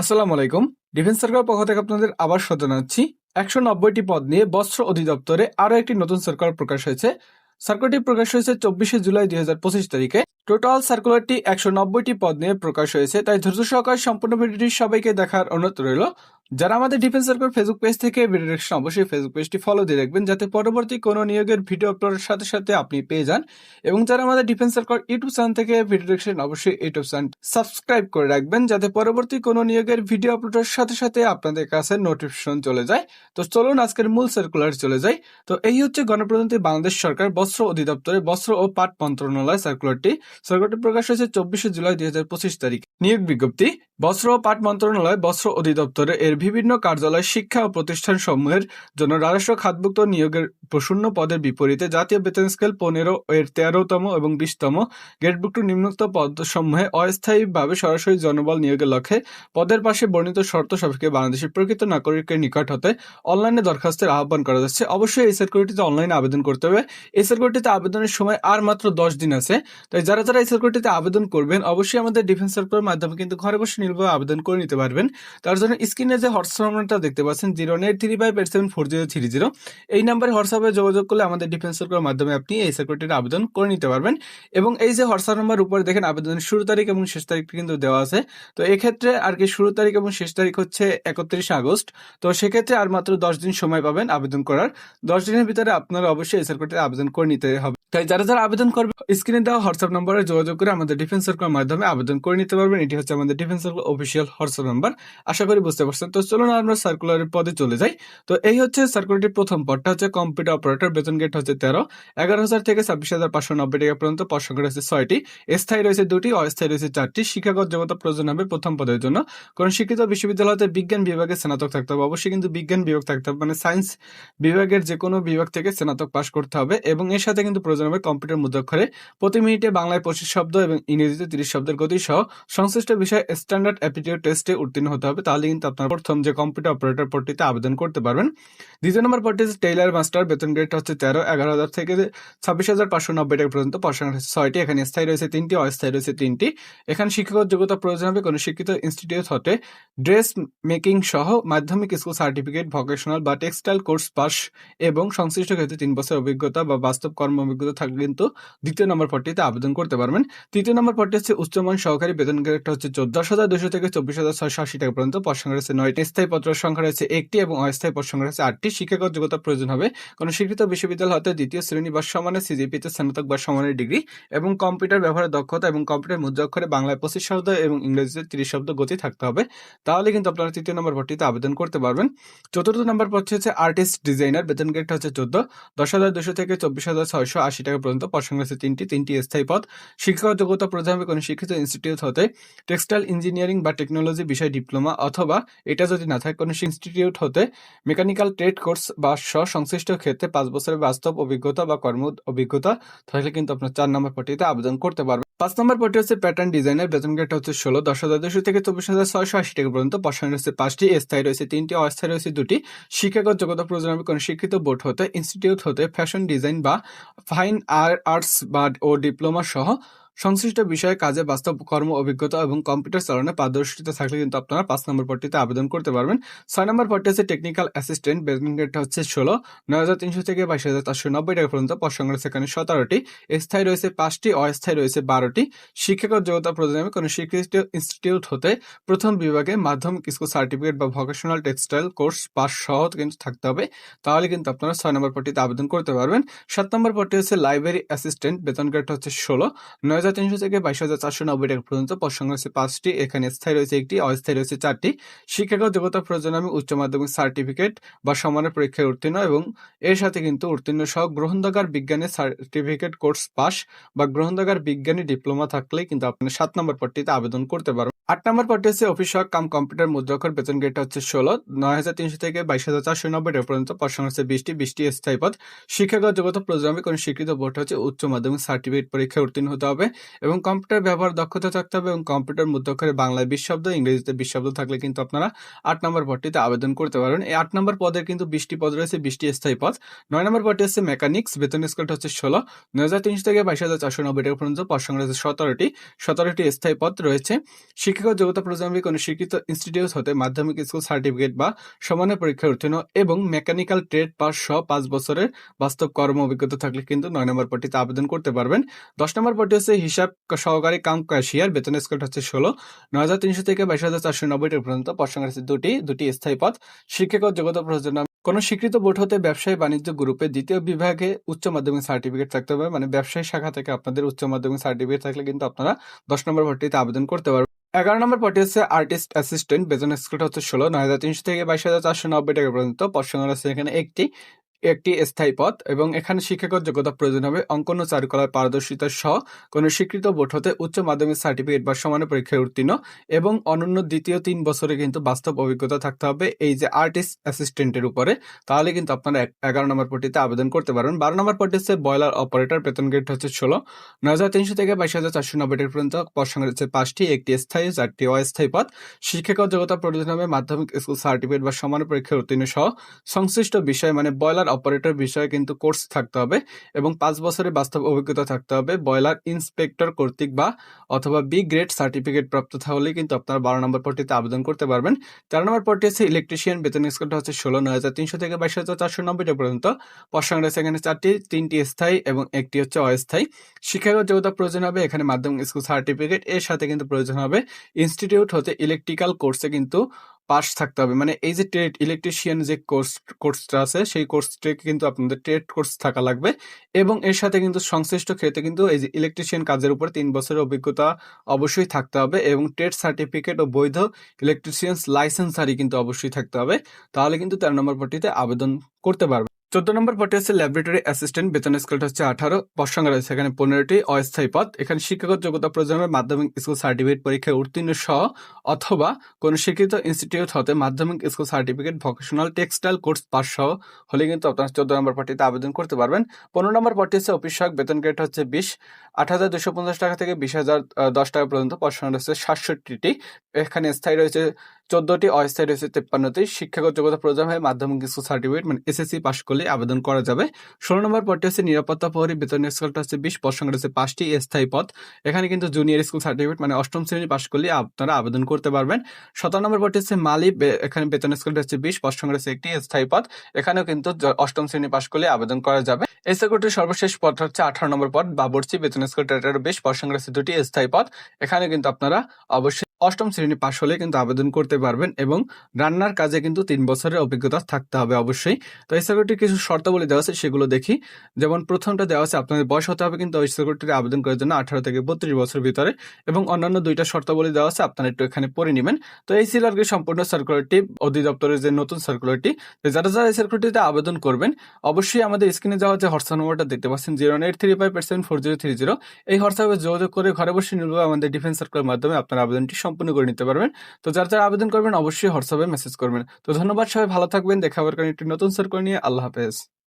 আসসালামু আলাইকুম। Defence circle পক্ষ থেকে আপনাদের আবার জানাচ্ছি। একশো নব্বইটি পদ নিয়ে বস্ত্র অধিদপ্তরে আরও একটি নতুন সার্কুলার প্রকাশ হয়েছে। সার্কুলারটি প্রকাশ হয়েছে চব্বিশে জুলাই দুই হাজার পঁচিশ তারিখে। টোটাল সার্কুলারটি একশো নব্বইটি পদ নিয়ে প্রকাশ হয়েছে। তাই ধৈর্য সহকার সম্পূর্ণ ভিডিওটি সবাইকে দেখার অনুরোধ রইল। যারা আমাদের ডিফেন্স সার্কেল ফেসবুক পেজ থেকে ভিডিও দেখছেন, অবশ্যই ফেসবুক পেজটি ফলো দিয়ে রাখবেন যাতে পরবর্তী কোনো নিয়োগের ভিডিও আপলোডের সাথে সাথে আপনি পেয়ে যান। এবং যারা আমাদের ডিফেন্স সার্কেল ইউটিউব চ্যানেল থেকে ভিডিও দেখছেন, অবশ্যই ইউটিউব চ্যানেল সাবস্ক্রাইব করে রাখবেন, যাতে পরবর্তী কোনো নিয়োগের ভিডিও আপলোডের সাথে সাথে আপনাদের কাছে নোটিফিকেশন চলে যায়। তো চলুন আজকের মূল সার্কুলার চলে যাই। তো এই হচ্ছে গণপ্রজাতন্ত্রী বাংলাদেশ সরকার বস্ত্র অধিদপ্তরে বস্ত্র ও পাট মন্ত্রণালয় সার্কুলারটি সার্কুলারটি প্রকাশ হয়েছে চব্বিশে জুলাই দুই হাজার পঁচিশ তারিখ। নিয়োগ বিজ্ঞপ্তি, বস্ত্র ও পাট মন্ত্রণালয় বস্ত্র অধিদপ্তরে এর বিভিন্ন কার্যালয়, শিক্ষা ও প্রতিষ্ঠান সমূহের জন্য রাজস্ব খাতভুক্ত নিয়োগের শূন্য পদের বিপরীতে জাতীয় বেতন স্কেল পনেরো এর তেরোতম এবং বিশতম গেটভুক্ত নিম্নোক্ত পদ সমূহে অস্থায়ীভাবে সরাসরি জনবল নিয়োগের লক্ষ্যে পদের পাশে বর্ণিত শর্ত সাপেক্ষে বাংলাদেশের প্রকৃত নাগরিকের নিকট হতে অনলাইনে দরখাস্তের আহ্বান করা যাচ্ছে। অবশ্যই এই সার্কুলারটিতে অনলাইনে আবেদন করতে হবে। এই সার্কুলারটিতে আবেদনের সময় আর মাত্র দশ দিন আছে। তাই যারা যারা এই সার্কুলারটিতে আবেদন করবেন, অবশ্যই আমাদের ডিফেন্স সার্কুলার মাধ্যমে কিন্তু ঘরে বসে নির্ভয় আবেদন করে নিতে পারবেন। তার জন্য স্ক্রিনে যে হোয়াটসঅ্যাপ নাম্বারটা দেখতে পাচ্ছেন zero eight three five eight seven four zero three zero. এই নাম্বারে হোয়াটসঅ্যাপে যোগাযোগ করলে আমাদের ডিফেন্স সার্কুলার মাধ্যমে আপনি এই সার্কুলারটিতে আবেদন করে নিতে পারবেন। এবং এই যে হোয়াটসঅ্যাপ নাম্বার উপরে দেখেন আবেদনের শুরু তারিখ এবং শেষ তারিখটি কিন্তু দেওয়া আছে। তো এক্ষেত্রে আর কি শুরু তারিখ এবং শেষ তারিখ হচ্ছে একত্রিশে আগস্ট। তো সেক্ষেত্রে আর মাত্র দশ দিন সময় পাবেন আবেদন করার। দশ দিনের ভিতরে আপনারা অবশ্যই এই সার্কুলারটিতে আবেদন করে নিতে হবে। তাই যারা যারা আবেদন করবে স্ক্রিনে দেওয়া হোয়াটসঅ্যাপ নম্বরে যোগাযোগ করে আমাদের ডিফেন্স সার্কুলার মাধ্যমে আবেদন করে নিতে পারবেন। এটি হচ্ছে আমাদের defence circular official WhatsApp number. আশা করি বুঝতে পারছেন। তো চলুন আমরা সার্কুলারের পদে চলে যাই। তো এই হচ্ছে সার্কুলারটির প্রথম পদটা হচ্ছে কম্পিউটার অপারেটর বেতন গেট হচ্ছে তেরো। এগারো হাজার থেকে ছাব্বিশ হাজার পাঁচশো নব্বই টাকা পর্যন্ত পদ সংখ্যা রয়েছে ছয়টি। স্থায়ী রয়েছে দুটি, অস্থায়ী রয়েছে চারটি। শিক্ষাগত যোগ্যতা প্রয়োজন হবে প্রথম পদের জন্য। কারণ শিক্ষিত বিশ্ববিদ্যালয়তে বিজ্ঞান বিভাগে স্নাতক থাকতে হবে। অবশ্যই কিন্তু বিজ্ঞান বিভাগ থাকতে হবে। মানে সায়েন্স বিভাগের যে কোনো বিভাগ থেকে স্নাতক পাশ করতে হবে এবং এর সাথে কিন্তু প্রয়োজন হবে কম্পিউটার মুদ্রাক্ষরে। প্রতি মিনিটে বাংলায় পঁচিশ শব্দ এবং ইংরেজিতে তিরিশ শব্দের গতি সহ সংশ্লিষ্ট বিষয়ে স্ট্যান্ডার্ড অ্যাপটিটিউড টেস্টে উত্তীর্ণ হতে হবে। তাহলে কিন্তু আপনার প্রথম যে কম্পিউটার অপারেটর পদটিতে আবেদন করতে পারবেন। দ্বিতীয় নম্বর পদটি হচ্ছে টেইলার মাস্টার বেতন গ্রেড হচ্ছে তেরো, এগারো হাজার থেকে ছাব্বিশ হাজার পাঁচশো নব্বই টাকা পর্যন্ত, পড়াশোনা রয়েছে ছয়টি, এখানে স্থায়ী রয়েছে তিনটি, অস্থায়ী রয়েছে তিনটি। এখানে শিক্ষাগত যোগ্যতা প্রয়োজন হবে কোনো শিক্ষিত ইনস্টিটিউট হতে। ড্রেস মেকিং সহ মাধ্যমিক স্কুল সার্টিফিকেট ভোকেশনাল বা টেক্সটাইল কোর্স পাস এবং সংশ্লিষ্ট ক্ষেত্রে তিন বছর অভিজ্ঞতা বা বাস্তব কর্ম অভিজ্ঞতা থাকলে কিন্তু দ্বিতীয় নম্বর পদটিতে আবেদন করতে পারবেন। তৃতীয় নম্বর পদটি হচ্ছে উচ্চমান সহকারী, বেতন গ্রেডটা হচ্ছে চোদ্দ হাজার দুশো থেকে চব্বিশ হাজার ছয়শো আশি টাকা পর্যন্ত সংখ্যা রয়েছে নয়টি। স্থায়ী পত্রের সংখ্যা রয়েছে একটি এবং অস্থায়ী পদ সংখ্যা রয়েছে আটটি। শিক্ষাগত যোগ্যতা প্রয়োজন হবে। কোনো স্বীকৃত বিশ্ববিদ্যালয় হতে দ্বিতীয় শ্রেণি বা সমানের সিজিপিতে স্নাতক বা সমানের ডিগ্রি এবং কম্পিউটার ব্যবহারের দক্ষতা এবং কম্পিউটার মুদ্রাক্ষরে বাংলায় পঁচিশ শব্দ এবং ইংরেজিতে তিরিশ শব্দ গতি থাকতে হবে। তাহলে কিন্তু আপনারা তৃতীয় নম্বর ভর্তিতে আবেদন করতে পারবেন। চতুর্থ নম্বর পদ হচ্ছে আর্টিস্ট ডিজাইনার। বেতন গ্রেডটা হচ্ছে চোদ্দ। দশ হাজার দুশো থেকে চব্বিশ হাজার ছয়শো আশি টাকা পর্যন্ত পদ সংখ্যা আছে তিনটি। তিনটি স্থায়ী পদ। শিক্ষাগত যোগ্যতা প্রয়োজন হবে কোনো শিক্ষিত ইনস্টিটিউট হতে টেক্সটাইল ইঞ্জিনিয়ারিং বা টেকনোলজি বিষয় ডিপ্লোমা অথবা এটা যদি না থাকে, কোনো ইনস্টিটিউট হতে মেকানিক্যাল ট্রেড কোর্স বা স্ব সংশ্লিষ্ট ক্ষেত্রে পাঁচ বছরের বাস্তব অভিজ্ঞতা বা কর্ম অভিজ্ঞতা থাকলে কিন্তু আপনার চার নম্বর পটিতে আবেদন করতে পারবেন। পাঁচ নম্বর পটি হচ্ছে প্যাটার্ন ডিজাইনের বেতন গ্রেডটা হচ্ছে ষোলো, দশ হাজার দুশো থেকে চব্বিশ হাজার ছয়শো আশি টাকা পর্যন্ত পছন্দ রয়েছে পাঁচটি, স্থায়ী রয়েছে তিনটি, অস্থায়ী রয়েছে দুটি। শিক্ষাগত যোগ্যতা প্রয়োজন হবে কোনো শিক্ষিত বোর্ড হতে ইনস্টিটিউট হতে ফ্যাশন ডিজাইন বা ফাইন আর্টস বা ও ডিপ্লোমা সহ সংশ্লিষ্ট বিষয়ে কাজে বাস্তব কর্ম, অভিজ্ঞতা এবং কম্পিউটার চালনে পারদর্শিতা থাকলে কিন্তু আপনারা পাঁচ নম্বর পদটিতে আবেদন করতে পারবেন। ছয় নম্বর পদটি হচ্ছে টেকনিক্যাল অ্যাসিস্ট্যান্ট বেতন গ্রেডটা হচ্ছে ষোলো। নয় হাজার তিনশো থেকে বাইশ হাজার চারশো নব্বই টাকা পর্যন্ত রয়েছে এখানে সতেরোটি। স্থায়ী রয়েছে পাঁচটি, অস্থায়ী রয়েছে বারোটি। শিক্ষাগত যোগ্যতা প্রদান কোনো স্বীকৃত ইনস্টিটিউট হতে প্রথম বিভাগে মাধ্যমিক স্কুল সার্টিফিকেট বা ভোকেশনাল টেক্সটাইল কোর্স পাস সহ কিন্তু থাকতে হবে। তাহলে কিন্তু আপনারা ছয় নম্বর পদটিতে আবেদন করতে পারবেন। সাত নম্বর পদটি হচ্ছে লাইব্রেরি অ্যাসিস্ট্যান্ট বেতন গ্রেডটা হচ্ছে ষোলো। নয় হাজার তিনশো থেকে বাইশ হাজার চারশো নব্বই টাকা পর্যন্ত পদ রয়েছে পাঁচটি। এখানে স্থায়ী রয়েছে একটি, অস্থায়ী রয়েছে চারটি। শিক্ষাগত যোগ্যতা প্রয়োজন আমি উচ্চ মাধ্যমিক সার্টিফিকেট বা সমানের পরীক্ষায় উত্তীর্ণ এবং এর সাথে কিন্তু উত্তীর্ণ সহ গ্রহণদাগার বিজ্ঞানের সার্টিফিকেট কোর্স পাস বা গ্রহণদাগার বিজ্ঞানী ডিপ্লোমা থাকলেই কিন্তু আপনি সাত নম্বর পদটিতে আবেদন করতে পারবেন। আট নম্বর পদটি হচ্ছে অফিস কাম কম্পিউটার, মুদ্রাক্ষর, বেতন গেটটা হচ্ছে ষোলো। নয় হাজার তিনশো থেকে বাইশ হাজার চারশো নব্বই টাকা পর্যন্ত পদ সংখ্যা বিশটি বিশটি স্থায়ী পদ। শিক্ষাগত যোগ্যতা হবে কোনো স্বীকৃত বোর্ড হচ্ছে উচ্চ মাধ্যমিক সার্টিফিকেট পরীক্ষায় উত্তীর্ণ হতে হবে। এবং কম্পিউটার ব্যবহার দক্ষতা থাকতে হবে এবং কম্পিউটার মধ্যক্ষরে বাংলায় বিশ শব্দ, ইংরেজিতে বিশ শব্দ থাকলে কিন্তু আপনারা আট নম্বর পদটিতে আবেদন করতে পারবেন। এই আট নম্বর পদের কিন্তু বিশটি পদ রয়েছে, বিশটি স্থায়ী পদ। নয় নম্বর পদটি হচ্ছে মেকানিক্স, বেতন স্কেলটা হচ্ছে ষোলো। নয় হাজার তিনশো থেকে বাইশ হাজার চারশো নব্বই টাকা পর্যন্ত পদ সংখ্যা রয়েছে সতেরোটি সতেরোটি স্থায়ী পদ রয়েছে। শিক্ষাগত যোগ্যতা প্রয়োজন কোনো শিক্ষিত ইনস্টিটিউট হতে মাধ্যমিক স্কুল সার্টিফিকেট বা সমানের পরীক্ষায় উত্তীর্ণ এবং মেকানিক্যাল ট্রেড পাস সহ পাঁচ বছরের বাস্তব কর্ম অভিজ্ঞতা থাকলে কিন্তু নয় নম্বর পদটিতে আবেদন করতে পারবেন। দশ নম্বর পদটি হচ্ছে হিসাব সহকারী কাম ক্যাশিয়ার বেতন স্কেলটা হচ্ছে ষোলো। নয় হাজার তিনশো থেকে বাইশ হাজার চারশো নব্বই টাকা পর্যন্ত পদ রয়েছে দুটি। দুটি স্থায়ী পদ। শিক্ষাগত যোগ্যতা প্রয়োজন কোনো স্বীকৃত বোর্ড হতে ব্যবসায়ী বাণিজ্য গ্রুপে দ্বিতীয় বিভাগে উচ্চ মাধ্যমিক সার্টিফিকেট থাকতে হবে। মানে ব্যবসায়ী শাখা থেকে আপনাদের উচ্চ মাধ্যমিক সার্টিফিকেট থাকলে কিন্তু আপনারা দশ নম্বর ভর্তিতে আবেদন করতে পারবেন। এগারো নম্বর পদটি হচ্ছে আর্টিস্ট অ্যাসিস্ট্যান্ট। বেতন স্কুলটা হচ্ছে ষোলো। নয় হাজার তিনশো থেকে বাইশ হাজার চারশো নব্বই টাকা পর্যন্ত পদ আছে এখানে একটি। একটি স্থায়ী পদ এবং এখানে শিক্ষাগত যোগ্যতা প্রয়োজন হবে। অঙ্কন ও চারুকলার পারদর্শিতা সহ কোনো স্বীকৃত বোর্ড হতে উচ্চ মাধ্যমিক সার্টিফিকেট বা সমান পরীক্ষায় উত্তীর্ণ এবং অনন্য দ্বিতীয় তিন বছরে কিন্তু বাস্তব অভিজ্ঞতা থাকতে হবে। এই যে আর্টিস্ট অ্যাসিস্ট্যান্টের উপরে, তাহলে কিন্তু আপনারা এগারো নম্বর পটিতে আবেদন করতে পারবেন। বারো নম্বর পটি হচ্ছে বয়লার অপারেটর, বেতন গ্রেড হচ্ছে ষোলো। নয় হাজার তিনশো থেকে বাইশ হাজার চারশো নব্বই টাকা পর্যন্ত পদ রয়েছে পাঁচটি, একটি স্থায়ী, চারটি অস্থায়ী পদ শিক্ষাগত যোগ্যতা প্রয়োজন হবে মাধ্যমিক স্কুল সার্টিফিকেট বা সমান পরীক্ষায় উত্তীর্ণ সহ সংশ্লিষ্ট বিষয় মানে বয়লার অপারেটর বিষয়ে কিন্তু কোর্স থাকতে হবে এবং পাঁচ বছরের বাস্তব অভিজ্ঞতা থাকতে হবে। বয়লার ইন্সপেক্টর কর্তৃক বা অথবা বি গ্রেড সার্টিফিকেট প্রাপ্ত হলেই কিন্তু আপনারা বারো নম্বর পটিতে আবেদন করতে পারবেন। তেরো নম্বর পটি হচ্ছে ইলেকট্রিশিয়ান বেতন স্কেলটা হচ্ছে ষোলো, নয় হাজার তিনশো থেকে বাইশ হাজার চারশো নব্বইটা পর্যন্ত। পশ্চাৎ রয়েছে এখানে চারটি, তিনটি স্থায়ী এবং একটি হচ্ছে অস্থায়ী। শিক্ষাগত যোগ্যতা প্রয়োজন হবে, এখানে মাধ্যমিক স্কুল সার্টিফিকেট এর সাথে কিন্তু প্রয়োজন হবে। ইনস্টিটিউট হতে ইলেকট্রিক্যাল কোর্সে কিন্তু পাস থাকতে হবে। মানে এই যে ট্রেড ইলেকট্রিশিয়ান যে কোর্স কোর্সটা আছে, সেই কোর্সটা কিন্তু আপনাদের ট্রেড কোর্স থাকা লাগবে। এবং এর সাথে কিন্তু সংশ্লিষ্ট ক্ষেত্রে কিন্তু এই যে ইলেকট্রিশিয়ান কাজের উপর তিন বছরের অভিজ্ঞতা অবশ্যই থাকতে হবে এবং ট্রেড সার্টিফিকেট ও বৈধ ইলেকট্রিশিয়ান লাইসেন্সারি কিন্তু অবশ্যই থাকতে হবে। তাহলে কিন্তু তেরো নম্বর পটিতে আবেদন করতে পারবে চোদ্দ নম্বর পদে হচ্ছে ল্যাবরেটরি অ্যাসিস্ট্যান্ট বেতন স্কেলটা হচ্ছে আঠারো পদ রয়েছে এখানে পনেরোটি, অস্থায়ী পদ। এখানে শিক্ষাগত যোগ্যতা প্রজন্মের মাধ্যমিক স্কুল সার্টিফিকেট পরীক্ষায় উত্তীর্ণ সহ অথবা কোনো স্বীকৃত ইনস্টিটিউট হতে মাধ্যমিক school certificate vocational textile course pass সহ হলে কিন্তু আপনারা চোদ্দ নম্বর পটিতে আবেদন করতে পারবেন। পনেরো নম্বর পদটি হচ্ছে অফিস সহায়ক বেতন গ্রেড হচ্ছে বিশ আট হাজার দুশো পঞ্চাশ টাকা থেকে বিশ হাজার দশ টাকা পর্যন্ত পদ সংখ্যা রয়েছে সাতষট্টিটি। এখানে স্থায়ী রয়েছে চোদ্দটি অস্থায়ী রয়েছে তেপ্পান্নটি। শিক্ষাগত যোগ্যতা হয় মাধ্যমিক স্কুল সার্টিফিকেট মানে এসএসসি পাস করলে আবেদন করা যাবে। ষোলো নম্বর পদটি হচ্ছে নিরাপত্তা প্রহরী, বেতন স্কুলটা হচ্ছে বিশ, পদ সংখ্যা রয়েছে পাঁচটি, স্থায়ী পদ। এখানে কিন্তু জুনিয়র স্কুল সার্টিফিকেট মানে অষ্টম শ্রেণি পাস করলে আপনারা আবেদন করতে পারবেন। সতেরো নম্বর পদটি হচ্ছে মালি এখানে বেতন স্কুলটা হচ্ছে বিশ, পদ সংখ্যা রয়েছে একটি, স্থায়ী পদ। এখানেও কিন্তু অষ্টম শ্রেণি পাস করলে আবেদন করা যাবে। এই সর্বশেষ পদ হচ্ছে আঠারো নম্বর পদ, বাবরচি, বেতন স্কেলটার বেশ, পদ সংখ্যা রয়েছে দুটি, স্থায়ী পদ। এখানে কিন্তু আপনারা অবশ্যই অষ্টম শ্রেণি পাশ হলে কিন্তু আবেদন করতে পারবেন এবং রান্নার কাজে কিন্তু তিন বছরের অভিজ্ঞতা থাকতে হবে অবশ্যই। তো এই সেক্রেটারি কিছু শর্তাবলী দেওয়া আছে, সেগুলো দেখি। যেমন প্রথমটা দেওয়া আছে, আপনাদের বয়স হতে হবে কিন্তু ওই সেক্রেটারি আবেদন করার জন্য আঠারো থেকে বত্রিশ বছর ভিতরে এবং অন্যান্য দুইটা শর্তাবলী দেওয়া আছে, আপনারা একটু এখানে পড়ে নেবেন। তো এই ছিল আর কি সম্পূর্ণ সার্কুলারটি অধিদপ্তরের যে নতুন সার্কুলারটি যারা যারা এই সার্কুলারটিতে আবেদন করবেন, অবশ্যই আমাদের স্ক্রিনে যাওয়া যে হোয়াটসঅ্যাপ নম্বরটা দেখতে পাচ্ছেন, zero eight three five percent four zero three zero. এই হোয়াটসঅ্যাপে যোগাযোগ করে ঘরে বসে নিলবে আমাদের ডিফেন্স সার্কুলার মাধ্যমে আপনার আবেদনটি সম্পূর্ণ করে নিতে পারবেন। তো যার যারা আবেদন করবেন, অবশ্যই হোয়াটসঅ্যাপে মেসেজ করবেন। তো ধন্যবাদ সবাই, ভালো থাকবেন, দেখা হওয়ার কারণে একটি নতুন সার্কুলার নিয়ে। আল্লাহ হাফেজ।